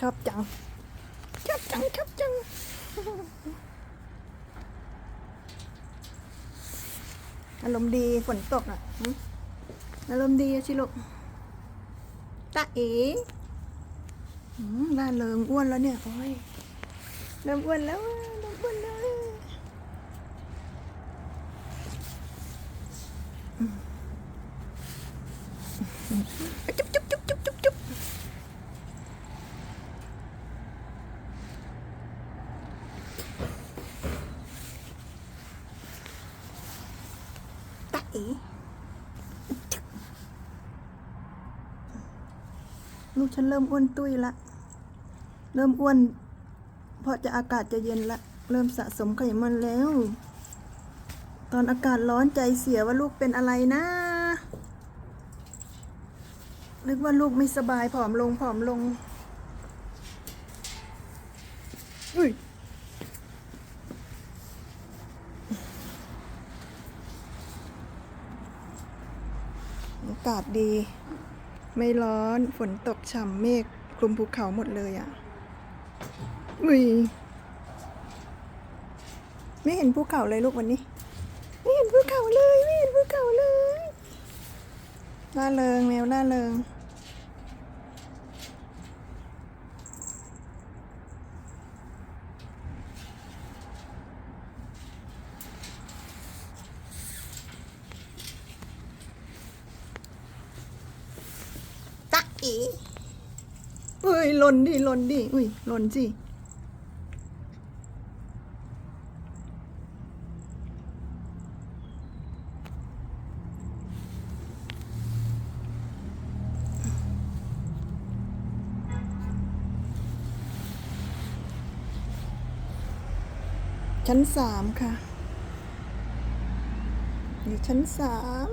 ชอบจัง ชอบจัง ชอบจัง อารมณ์ดีฝนตกอะอารมณ์ดีอะชิลูกตาเอ๋หืมล่าเริงอ้วนแล้วเนี่ยโอ้ยเริ่มอ้วนแล้วเริ่มอ้วนแล้วอืมจุ๊บจุ๊บจุ๊บจุ๊บจุ๊บจุ๊บตา เอ๋ลูกฉันเริ่มอ้วนตุ้ยละ เริ่มอ้วน เพราะจะอากาศจะเย็นละ เริ่มสะสมไขมันแล้ว ตอนอากาศร้อนใจเสียว่าลูกเป็นอะไรนะนึกว่าลูกไม่สบายผอมลงผอมลงอุ้ย อากาศดี ไม่ร้อนฝนตกฉ่ำเมฆคลุมภูเขาหมดเลยอะ่ะอุ้ยไม่เห็นภูเขาเลยลูกวันนี้ไม่เห็นภูเขาเลยไม่เห็นภูเขาเลยล่าเริงแมวล่าเริง อีเอ้ยหล่นดิหล่นดิอุ้ยหล่นสิชั้นสามค่ะ อยู่ชั้นสาม